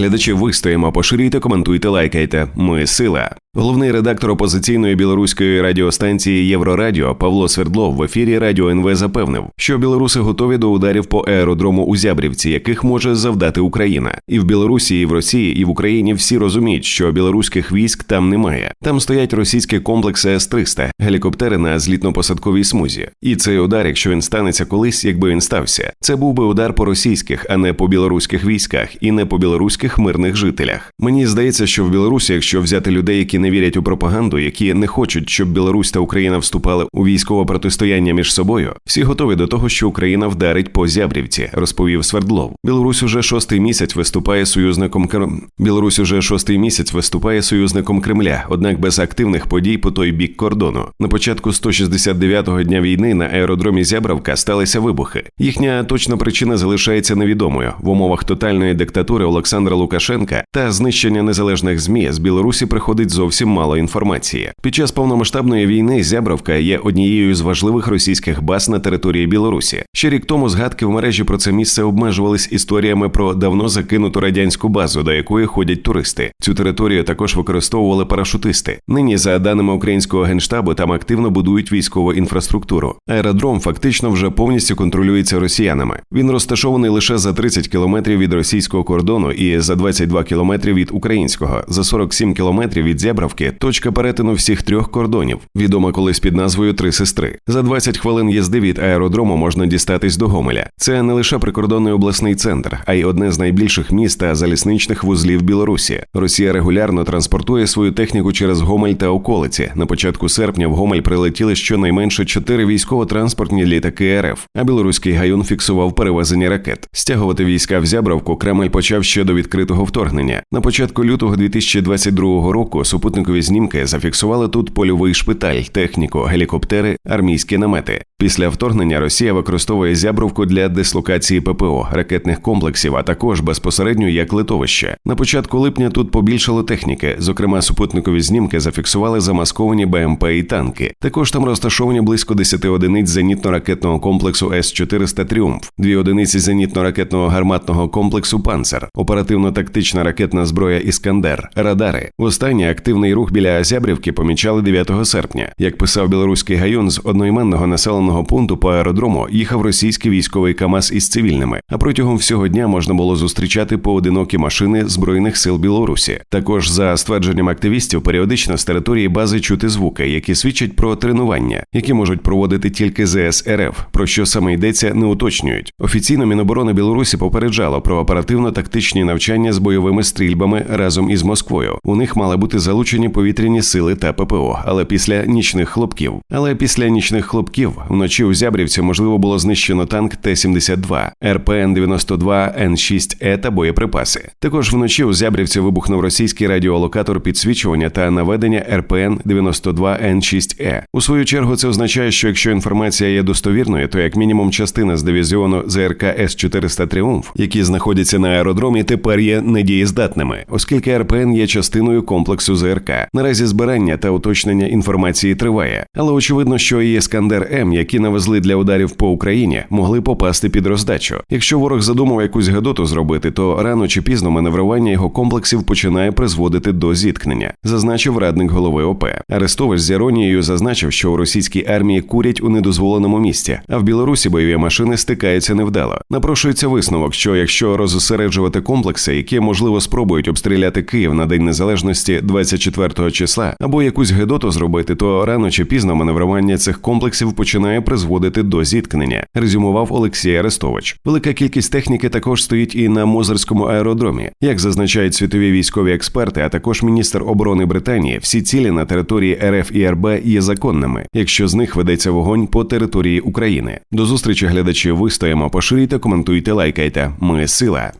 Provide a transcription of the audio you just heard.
Глядачі вистоїмо, поширюйте, коментуйте, лайкайте. Ми сила. Головний редактор опозиційної білоруської радіостанції Єврорадіо Павло Свердлов в ефірі Радіо НВ запевнив, що білоруси готові до ударів по аеродрому у Зябрівці, яких може завдати Україна. І в Білорусі, і в Росії, і в Україні всі розуміють, що білоруських військ там немає. Там стоять російські комплекси С-300, гелікоптери на злітно-посадковій смузі. І цей удар, якщо він станеться колись, якби він стався, це був би удар по російських, а не по білоруських військах, і не по білоруських мирних жителях. Мені здається, що в Білорусі, якщо взяти людей, які не вірять у пропаганду, які не хочуть, щоб Білорусь та Україна вступали у військове протистояння між собою, всі готові до того, що Україна вдарить по Зябрівці, розповів Свердлов. Білорусь уже шостий місяць виступає союзником Кр... Білорусь уже шостий місяць виступає союзником Кремля, однак без активних подій по той бік кордону. На початку 169-го дня війни на аеродромі Зябравка сталися вибухи. Їхня точна причина залишається невідомою в умовах тотальної диктатури Олександра Лукашенка та знищення незалежних змі з Білорусі приходить зовсім зовсім мало інформації. Під час повномасштабної війни Зябровка є однією з важливих російських баз на території Білорусі. Ще рік тому згадки в мережі про це місце обмежувались історіями про давно закинуту радянську базу, до якої ходять туристи. Цю територію також використовували парашутисти. Нині, за даними українського генштабу, там активно будують військову інфраструктуру. Аеродром фактично вже повністю контролюється росіянами. Він розташований лише за 30 кілометрів від російського кордону і за 22 кілометри від українського, за 47 кілометрів від Зябровки Дніпровки точка перетину всіх трьох кордонів, відома колись під назвою Три сестри. За 20 хвилин їзди від аеродрому можна дістатись до Гомеля. Це не лише прикордонний обласний центр, а й одне з найбільших міст та залізничних вузлів Білорусі. Росія регулярно транспортує свою техніку через Гомель та околиці. На початку серпня в Гомель прилетіли щонайменше чотири військово-транспортні літаки РФ. А білоруський гаюн фіксував перевезення ракет. Стягувати війська в Зябровку Кремль почав ще до відкритого вторгнення. На початку лютого 2022 року супутникові знімки зафіксували тут польовий шпиталь, техніку, гелікоптери, армійські намети. Після вторгнення Росія використовує зябровку для дислокації ППО, ракетних комплексів, а також безпосередньо як литовище. На початку липня тут побільшало техніки. Зокрема, супутникові знімки зафіксували замасковані БМП і танки. Також там розташовані близько 10 одиниць зенітно-ракетного комплексу С-400 Тріумф, дві одиниці зенітно-ракетного гарматного комплексу Панцер, оперативно-тактична ракетна зброя Іскандер, радари. Останній активний рух біля Зябрівки помічали 9 серпня. Як писав білоруський гайон з одноіменного населеного пункту по аеродрому, їхав російський військовий КАМАЗ із цивільними. А протягом всього дня можна було зустрічати поодинокі машини збройних сил Білорусі. Також за ствердженням активістів, періодично з території бази чути звуки, які свідчать про тренування, які можуть проводити тільки ЗС РФ. Про що саме йдеться, не уточнюють. Офіційно Міноборони Білорусі попереджало про оперативно-тактичні навчання з бойовими стрільбами разом із Москвою. У них мали бути залучені повітряні сили та ППО, але після нічних хлопків. Але після нічних хлопків вночі у Зябрівці можливо було знищено танк Т-72, РПН 92 Н 6 Е та боєприпаси. Також вночі у Зябрівці вибухнув російський радіолокатор підсвічування та наведення РПН 92 Н 6 Е. У свою чергу це означає, що якщо інформація є достовірною, то як мінімум частина з дивізіону ЗРК С 400 Тріумф, які знаходяться на аеродромі, тепер є недієздатними, оскільки РПН є частиною комплексу ЗРК. Наразі збирання та уточнення інформації триває, але очевидно, що і Іскандер М, які навезли для ударів по Україні, могли попасти під роздачу. Якщо ворог задумав якусь гадоту зробити, то рано чи пізно маневрування його комплексів починає призводити до зіткнення, зазначив радник голови ОП. Арестович з іронією зазначив, що у російській армії курять у недозволеному місці, а в Білорусі бойові машини стикаються невдало. Напрошується висновок, що якщо розосереджувати комплекси, які можливо спробують обстріляти Київ на день незалежності 24 4 числа або якусь гедоту зробити, то рано чи пізно маневрування цих комплексів починає призводити до зіткнення. Резюмував Олексій Арестович. Велика кількість техніки також стоїть і на Мозерському аеродромі. Як зазначають світові військові експерти, а також міністр оборони Британії, всі цілі на території РФ і РБ є законними, якщо з них ведеться вогонь по території України. До зустрічі глядачі вистоїмо, поширюйте, коментуйте, лайкайте. Ми сила.